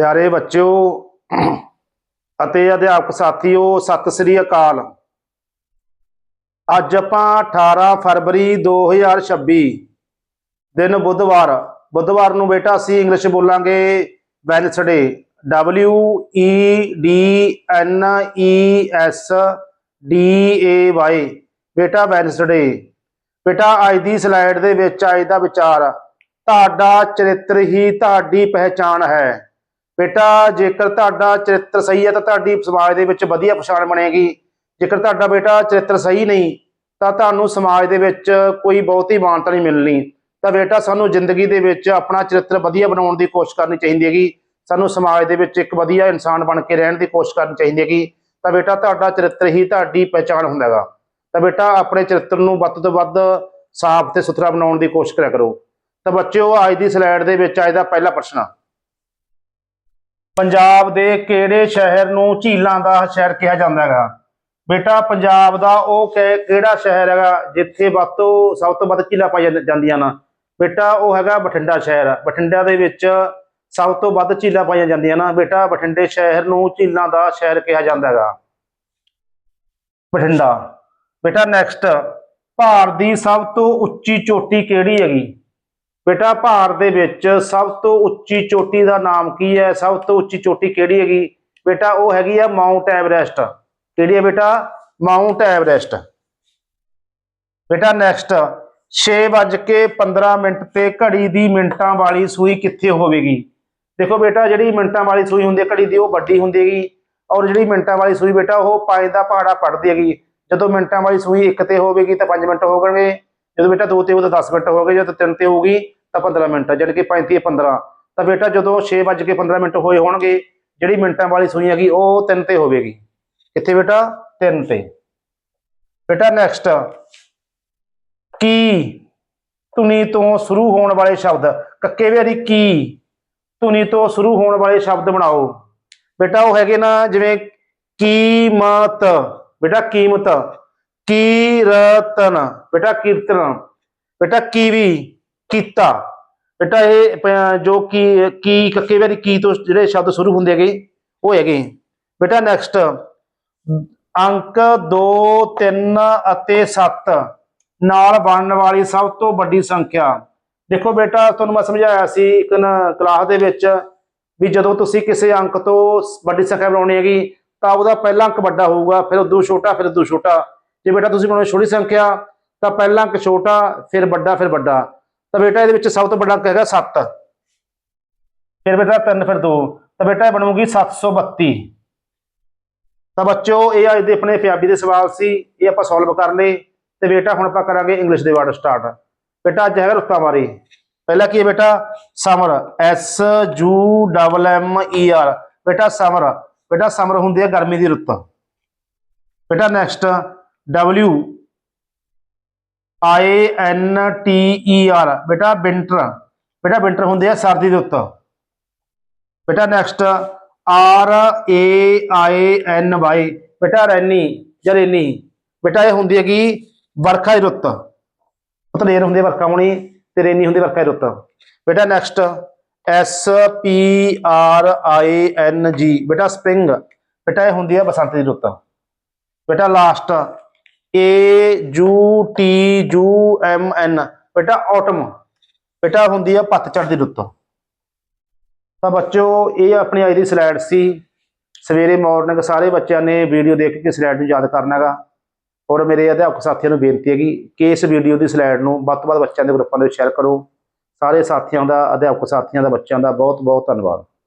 ਪਿਆਰੇ ਬੱਚਿਓ ਅਤੇ ਅਧਿਆਪਕ ਸਾਥੀਓ, ਸਤਿ ਸ੍ਰੀ ਅਕਾਲ। ਅੱਜ ਆਪਾਂ 18 ਫਰਵਰੀ 2026 ਦਿਨ ਬੁੱਧਵਾਰ। ਬੁੱਧਵਾਰ ਨੂੰ ਬੇਟਾ ਅਸੀਂ ਇੰਗਲਿਸ਼ ਬੋਲਾਂਗੇ Wednesday W E D N E S D A Y ਬੇਟਾ ਵੈਨਸਡੇ ਬੇਟਾ ਅੱਜ ਦੀ ਸਲਾਈਡ ਦੇ ਵਿੱਚ, ਅੱਜ ਦਾ ਵਿਚਾਰ। ਤੁਹਾਡਾ ਚਰਿੱਤਰ ਹੀ ਤੁਹਾਡੀ ਪਹਿਚਾਣ ਹੈ। ਬੇਟਾ, ਜੇਕਰ ਤੁਹਾਡਾ ਚਰਿੱਤਰ ਸਹੀ ਹੈ ਤਾਂ ਤੁਹਾਡੀ ਸਮਾਜ ਦੇ ਵਿੱਚ ਵਧੀਆ ਪਛਾਣ ਬਣੇਗੀ। ਜੇਕਰ ਤੁਹਾਡਾ ਬੇਟਾ ਚਰਿੱਤਰ ਸਹੀ ਨਹੀਂ, ਤਾਂ ਤੁਹਾਨੂੰ ਸਮਾਜ ਦੇ ਵਿੱਚ ਕੋਈ ਬਹੁਤੀ ਮਾਨਤਾ ਨਹੀਂ ਮਿਲਣੀ। ਤਾਂ ਬੇਟਾ, ਸਾਨੂੰ ਜ਼ਿੰਦਗੀ ਦੇ ਵਿੱਚ ਆਪਣਾ ਚਰਿੱਤਰ ਵਧੀਆ ਬਣਾਉਣ ਦੀ ਕੋਸ਼ਿਸ਼ ਕਰਨੀ ਚਾਹੀਦੀ ਹੈਗੀ। ਸਾਨੂੰ ਸਮਾਜ ਦੇ ਵਿੱਚ ਇੱਕ ਵਧੀਆ ਇਨਸਾਨ ਬਣ ਕੇ ਰਹਿਣ ਦੀ ਕੋਸ਼ਿਸ਼ ਕਰਨੀ ਚਾਹੀਦੀ ਹੈਗੀ। ਤਾਂ ਬੇਟਾ, ਤੁਹਾਡਾ ਚਰਿੱਤਰ ਹੀ ਤੁਹਾਡੀ ਪਹਿਚਾਣ ਹੁੰਦਾ ਹੈਗਾ। ਤਾਂ ਬੇਟਾ, ਆਪਣੇ ਚਰਿੱਤਰ ਨੂੰ ਵੱਧ ਤੋਂ ਵੱਧ ਸਾਫ਼ ਤੇ ਸੁਥਰਾ ਬਣਾਉਣ ਦੀ ਕੋਸ਼ਿਸ਼ ਕਰਿਆ ਕਰੋ। ਤਾਂ ਬੱਚਿਓ, ਅੱਜ ਦੀ ਸਲਾਈਡ ਦੇ ਵਿੱਚ ਅੱਜ ਦਾ ਪਹਿਲਾ ਪ੍ਰਸ਼ਨ ਪੰਜਾਬ ਦੇ ਕਿਹੜੇ ਸ਼ਹਿਰ ਨੂੰ ਝੀਲਾਂ ਦਾ ਸ਼ਹਿਰ ਕਿਹਾ ਜਾਂਦਾ ਹੈਗਾ? ਬੇਟਾ, ਪੰਜਾਬ ਦਾ ਉਹ ਕਿ- ਕਿਹੜਾ ਸ਼ਹਿਰ ਹੈਗਾ ਜਿੱਥੇ ਵੱਧ ਤੋਂ, ਸਭ ਤੋਂ ਵੱਧ ਝੀਲਾਂ ਪਾਈਆਂ ਜਾਂਦੀਆਂ ਨਾ? ਬੇਟਾ, ਉਹ ਹੈਗਾ ਬਠਿੰਡਾ ਸ਼ਹਿਰ। ਬਠਿੰਡਾ ਦੇ ਵਿੱਚ ਸਭ ਤੋਂ ਵੱਧ ਝੀਲਾਂ ਪਾਈਆਂ ਜਾਂਦੀਆਂ ਨਾ। ਬੇਟਾ, ਬਠਿੰਡੇ ਸ਼ਹਿਰ ਨੂੰ ਝੀਲਾਂ ਦਾ ਸ਼ਹਿਰ ਕਿਹਾ ਜਾਂਦਾ ਹੈਗਾ। ਬਠਿੰਡਾ। ਬੇਟਾ ਨੈਕਸਟ ਭਾਰਤ ਦੀ ਸਭ ਤੋਂ ਉੱਚੀ ਚੋਟੀ ਕਿਹੜੀ ਹੈਗੀ? ਬੇਟਾ ਭਾਰਤ ਦੇ ਵਿੱਚ ਸਭ ਤੋਂ ਉੱਚੀ ਚੋਟੀ ਦਾ ਨਾਮ ਕੀ ਹੈ? ਸਭ ਤੋਂ ਉੱਚੀ ਚੋਟੀ ਕਿਹੜੀ ਹੈਗੀ? ਬੇਟਾ, ਉਹ ਹੈਗੀ ਆ ਮਾਊਂਟ ਐਵਰੈਸਟ। ਕਿਹੜੀ ਹੈ ਬੇਟਾ? Mount Everest. ਬੇਟਾ ਨੈਕਸਟ 6:15 ਮਿੰਟ ਤੇ ਘੜੀ ਦੀ ਮਿੰਟਾਂ ਵਾਲੀ ਸੂਈ ਕਿੱਥੇ ਹੋਵੇਗੀ? ਦੇਖੋ ਬੇਟਾ, ਜਿਹੜੀ ਮਿੰਟਾਂ ਵਾਲੀ ਸੂਈ ਹੁੰਦੀ ਹੈ, ਘੜੀ ਦੀ ਉਹ ਵੱਡੀ ਹੁੰਦੀ ਹੈਗੀ। ਔਰ ਜਿਹੜੀ ਮਿੰਟਾਂ ਵਾਲੀ ਸੂਈ ਬੇਟਾ, ਉਹ ਪੰਜ ਦਾ ਪਹਾੜਾ ਪੜਦੀ ਹੈਗੀ। ਜਦੋਂ ਮਿੰਟਾਂ ਵਾਲੀ ਸੂਈ ਇੱਕ ਤੇ ਹੋਵੇਗੀ ਤਾਂ 5 ਮਿੰਟ ਹੋ ਹੋਣਗੇ ਜਦੋਂ ਬੇਟਾ ਦੋ ਤੇ ਹੋਊ ਤਾਂ 10 ਮਿੰਟ ਹੋ ਗਏ, ਜਦੋਂ ਤਿੰਨ ਤੇ ਹੋਊਗੀ ਤਾਂ 15 ਮਿੰਟ, ਜਾਣੀ ਕਿ 35 15 ਤਾਂ ਬੇਟਾ ਜਦੋਂ 6:15 ਮਿੰਟ ਹੋਏ ਹੋਣਗੇ, ਜਿਹੜੀ ਮਿੰਟਾਂ ਵਾਲੀ ਸੂਈ ਹੈਗੀ, ਉਹ ਤਿੰਨ ਤੇ ਹੋਵੇਗੀ। ਕਿੱਥੇ ਬੇਟਾ? ਤਿੰਨ ਤੇ। ਬੇਟਾ ਨੈਕਸਟ ਕੀ? ਧੁਨੀ ਤੋਂ ਸ਼ੁਰੂ ਹੋਣ ਵਾਲੇ ਸ਼ਬਦ। ਕੱਕੇ ਵਾਰੀ ਕੀ? ਧੁਨੀ ਤੋਂ ਸ਼ੁਰੂ ਹੋਣ ਵਾਲੇ ਸ਼ਬਦ ਬਣਾਓ। ਬੇਟਾ ਉਹ ਹੈਗੇ ਨਾ, ਜਿਵੇਂ ਕੀਮਤ। ਬੇਟਾ ਕੀਮਤ। ਕੀਰਤਨ। ਬੇਟਾ ਕੀਰਤਨ। ਬੇਟਾ ਕੀਵੀ, ਕੀਤਾ। ਬੇਟਾ ਇਹ ਜੋ ਕੀ ਕੀ ਕੱਕੇ ਵਾਰੀ ਕੀ ਤੋਂ ਜਿਹੜੇ ਸ਼ਬਦ ਸ਼ੁਰੂ ਹੁੰਦੇ ਹੈਗੇ, ਉਹ ਹੈਗੇ। ਬੇਟਾ ਨੈਕਸਟ ਅੰਕ 2 3 ਅਤੇ 7 ਨਾਲ ਬਣਨ ਵਾਲੀ ਸਭ ਤੋਂ ਵੱਡੀ ਸੰਖਿਆ। ਦੇਖੋ ਬੇਟਾ, ਤੁਹਾਨੂੰ ਮੈਂ ਸਮਝਾਇਆ ਸੀ ਇੱਕ ਕਲਾਸ ਦੇ ਵਿੱਚ ਵੀ ਜਦੋਂ ਤੁਸੀਂ ਕਿਸੇ ਅੰਕ ਤੋਂ ਵੱਡੀ ਸੰਖਿਆ ਬਣਾਉਣੀ ਹੈਗੀ, ਤਾਂ ਉਹਦਾ ਪਹਿਲਾ ਅੰਕ ਵੱਡਾ ਹੋਊਗਾ, ਫਿਰ ਉਦੋਂ ਛੋਟਾ, ਫਿਰ ਉਦੋਂ ਛੋਟਾ। ਜੇ ਬੇਟਾ ਤੁਸੀਂ ਬਣਾਉਣੀ ਛੋਟੀ ਸੰਖਿਆ, ਤਾਂ ਪਹਿਲਾਂ ਇੱਕ ਛੋਟਾ, ਫਿਰ ਵੱਡਾ ਫਿਰ ਵੱਡਾ। ਤਾਂ ਬੇਟਾ ਇਹਦੇ ਵਿੱਚ ਸਭ ਤੋਂ ਵੱਡਾ ਅੰਕ ਹੈਗਾ 7 ਫਿਰ ਬੇਟਾ 3 ਫਿਰ 2 ਤਾਂ ਬੇਟਾ ਇਹ ਬਣੂਗੀ 732 ਤਾਂ ਬੱਚਿਓ, ਇਹ ਅੱਜ ਦੇ ਆਪਣੇ ਪੰਜਾਬੀ ਦੇ ਸਵਾਲ ਸੀ, ਇਹ ਆਪਾਂ ਸੋਲਵ ਕਰ ਲਏ। ਤੇ ਬੇਟਾ ਹੁਣ ਆਪਾਂ ਕਰਾਂਗੇ ਇੰਗਲਿਸ਼ ਦੇ ਵਰਡ ਸਟਾਰਟ ਬੇਟਾ ਅੱਜ ਹੈਗਾ ਰੁੱਤਾਂ ਬਾਰੇ। ਪਹਿਲਾ ਕੀ ਹੈ ਬੇਟਾ? Summer. S U double M E R ਬੇਟਾ ਸਮਰ। ਬੇਟਾ ਸਮਰ ਹੁੰਦੀ ਹੈ ਗਰਮੀ ਦੀ ਰੁੱਤ। ਬੇਟਾ next W I N T E R ਬੇਟਾ ਵਿੰਟਰ ਬੇਟਾ ਵਿੰਟਰ ਹੁੰਦੇ ਆ ਸਰਦੀ ਦੀ ਰੁੱਤ ਬੇਟਾ next R A I N Y ਬੇਟਾ, ਰੈਨੀ ਜਾਂ ਰੇਨੀ ਬੇਟਾ, ਇਹ ਹੁੰਦੀ ਹੈਗੀ ਵਰਖਾ ਦੀ ਰੁੱਤ। ਮਤਲਬ ਹੁੰਦੀ ਹੈ ਵਰਖਾ ਹੋਣੀ ਤੇ ਰੇਨੀ ਹੁੰਦੀ ਵਰਖਾ ਦੀ ਰੁੱਤ। ਬੇਟਾ next S P R I N G ਬੇਟਾ ਸਪ੍ਰਿੰਗ ਬੇਟਾ, ਇਹ ਹੁੰਦੀ ਹੈ ਬਸੰਤ ਦੀ ਰੁੱਤ। ਬੇਟਾ last A U T U M N ਬੇਟਾ ਆਟਮ ਬੇਟਾ, ਹੁੰਦੀ ਆ ਪਤਝੜ ਦੀ ਰੁੱਤ ਤਾਂ ਬੱਚਿਓ, ਇਹ ਆਪਣੀ ਅੱਜ ਦੀ ਸਲਾਈਡ ਸੀ। ਸਵੇਰੇ ਮਾਰਨਿੰਗ ਸਾਰੇ ਬੱਚਿਆਂ ਨੇ ਵੀਡੀਓ ਦੇਖ ਕੇ ਸਲਾਈਡ ਨੂੰ ਯਾਦ ਕਰਨਾ ਹੈਗਾ ਔਰ ਮੇਰੇ ਅਧਿਆਪਕ ਸਾਥੀਆਂ ਨੂੰ ਬੇਨਤੀ ਹੈਗੀ, ਕਿ ਇਸ ਵੀਡੀਓ ਦੀ ਸਲਾਈਡ ਨੂੰ ਵੱਧ ਤੋਂ ਵੱਧ ਬੱਚਿਆਂ ਦੇ ਗਰੁੱਪਾਂ ਦੇ ਵਿੱਚ ਸ਼ੇਅਰ ਕਰੋ। ਸਾਰੇ ਸਾਥੀਆਂ ਦਾ, ਅਧਿਆਪਕ ਸਾਥੀਆਂ ਦਾ, ਬੱਚਿਆਂ ਦਾ ਬਹੁਤ ਬਹੁਤ ਧੰਨਵਾਦ।